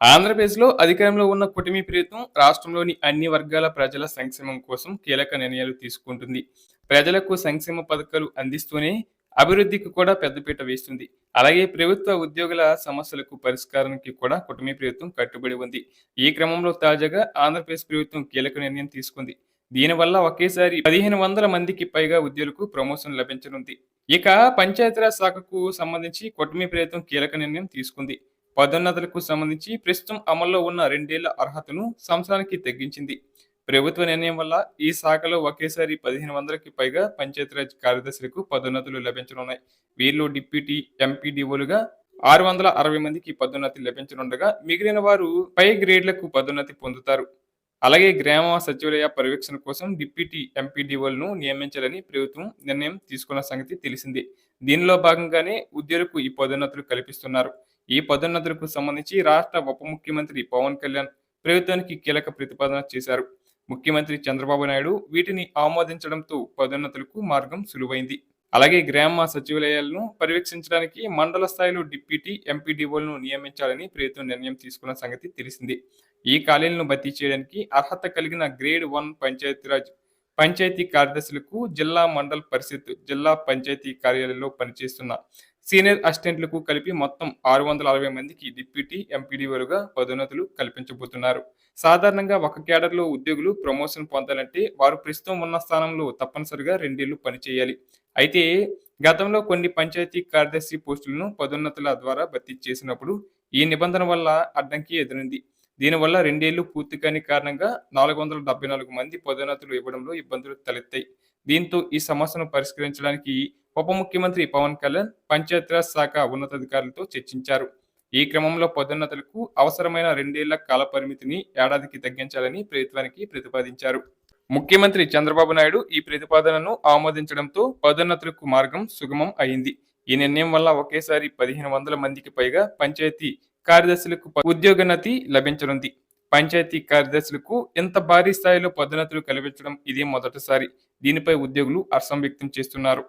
ఆంధ్రప్రదేశ్లో అధికారంలో ఉన్న కుటుంబీ ప్రభుత్వం రాష్ట్రంలోని అన్ని వర్గాల ప్రజల సంక్షేమం కోసం కీలక నిర్ణయాలు తీసుకుంటుంది. ప్రజలకు సంక్షేమ పథకాలు అందిస్తూనే అభివృద్ధికి కూడా పెద్దపీట వేస్తుంది. అలాగే ప్రభుత్వ ఉద్యోగుల సమస్యలకు పరిష్కారానికి కూడా కుటుంబీ ప్రభుత్వం కట్టుబడి ఉంది. ఈ క్రమంలో తాజాగా ఆంధ్రప్రదేశ్ ప్రభుత్వం కీలక నిర్ణయం తీసుకుంది. దీనివల్ల ఒకేసారి పదిహేను వందల మందికి పైగా ఉద్యోగులకు ప్రమోషన్ లభించనుంది. ఇక పంచాయతీరాజ్ శాఖకు సంబంధించి కుటుంబీ ప్రభుత్వం కీలక నిర్ణయం తీసుకుంది. పదోన్నతులకు సంబంధించి ప్రస్తుతం అమల్లో ఉన్న రెండేళ్ళ అర్హతను సంవత్సరానికి తగ్గించింది. ప్రభుత్వ నిర్ణయం వల్ల ఈ శాఖలో ఒకేసారి పదిహేను వందలకి పైగా పంచాయతీరాజ్ కార్యదర్శులకు పదోన్నతులు లభించనున్నాయి. వీరిలో డిప్యూటీ ఎంపీడీఓలుగా ఆరు వందల అరవై మందికి పదోన్నతి లభించనుండగా మిగిలిన వారు పై గ్రేడ్లకు పదోన్నతి పొందుతారు. అలాగే గ్రామ సచివాలయ పర్యవేక్షణ కోసం డిప్యూటీ ఎంపీడీఓలను నియమించాలని ప్రభుత్వం నిర్ణయం తీసుకున్న సంగతి తెలిసింది. దీనిలో భాగంగానే ఉద్యోగులకు ఈ పదోన్నతులు కల్పిస్తున్నారు. ఈ పదోన్నతులకు సంబంధించి రాష్ట్ర ఉప ముఖ్యమంత్రి పవన్ కళ్యాణ్ ప్రభుత్వానికి కీలక ప్రతిపాదన చేశారు. ముఖ్యమంత్రి చంద్రబాబు నాయుడు వీటిని ఆమోదించడంతో పదోన్నతులకు మార్గం సులువైంది. అలాగే గ్రామ సచివాలయాలను పర్యవేక్షించడానికి మండల స్థాయిలో డిప్యూటీ ఎంపీడీఓలను నియమించాలని ప్రభుత్వం నిర్ణయం తీసుకున్న సంగతి తెలిసింది. ఈ ఖాళీలను భర్తీ చేయడానికి అర్హత కలిగిన గ్రేడ్ వన్ పంచాయతీరాజ్ పంచాయతీ కార్యదర్శులకు జిల్లా మండల్ పరిషత్ జిల్లా పంచాయతీ కార్యాలయంలో పనిచేస్తున్న సీనియర్ అసిస్టెంట్లకు కలిపి మొత్తం ఆరు వందల అరవై మందికి డిప్యూటీ ఎంపీడీఓలుగా పదోన్నతులు కల్పించబోతున్నారు. సాధారణంగా ఒక క్యాడర్లో ఉద్యోగులు ప్రమోషన్ పొందాలంటే వారు ప్రస్తుతం ఉన్న స్థానంలో తప్పనిసరిగా రెండేళ్ళు పనిచేయాలి. అయితే గతంలో కొన్ని పంచాయతీ కార్యదర్శి పోస్టులను పదోన్నతుల ద్వారా భర్తీ చేసినప్పుడు ఈ నిబంధన వల్ల అడ్డంకి ఎదురైంది. దీనివల్ల రెండేళ్ళు పూర్తి కాని కారణంగా నాలుగు వందల డెబ్బై నాలుగు మంది పదోన్నతులు ఇవ్వడంలో ఇబ్బందులు తలెత్తాయి. దీంతో ఈ సమస్యను పరిష్కరించడానికి ఉప ముఖ్యమంత్రి పవన్ కళ్యాణ్ పంచాయతీరాజ్ శాఖ ఉన్నతాధికారులతో చర్చించారు. ఈ క్రమంలో పదోన్నతులకు అవసరమైన రెండేళ్ళ కాల పరిమితిని ఏడాదికి తగ్గించాలని ప్రభుత్వానికి ప్రతిపాదించారు. ముఖ్యమంత్రి చంద్రబాబు నాయుడు ఈ ప్రతిపాదనను ఆమోదించడంతో పదోన్నతులకు మార్గం సుగమం అయింది. ఈ నిర్ణయం వల్ల ఒకేసారి పదిహేను వందల మందికి పైగా పంచాయతీ కార్యదర్శులకు ఉద్యోగన్నతి ఉద్యోగోన్నతి లభించనుంది. పంచాయతీ కార్యదర్శులకు ఇంత భారీ స్థాయిలో పదోన్నతులు కల్పించడం ఇదే మొదటిసారి. దీనిపై ఉద్యోగులు హర్షం వ్యక్తం చేస్తున్నారు.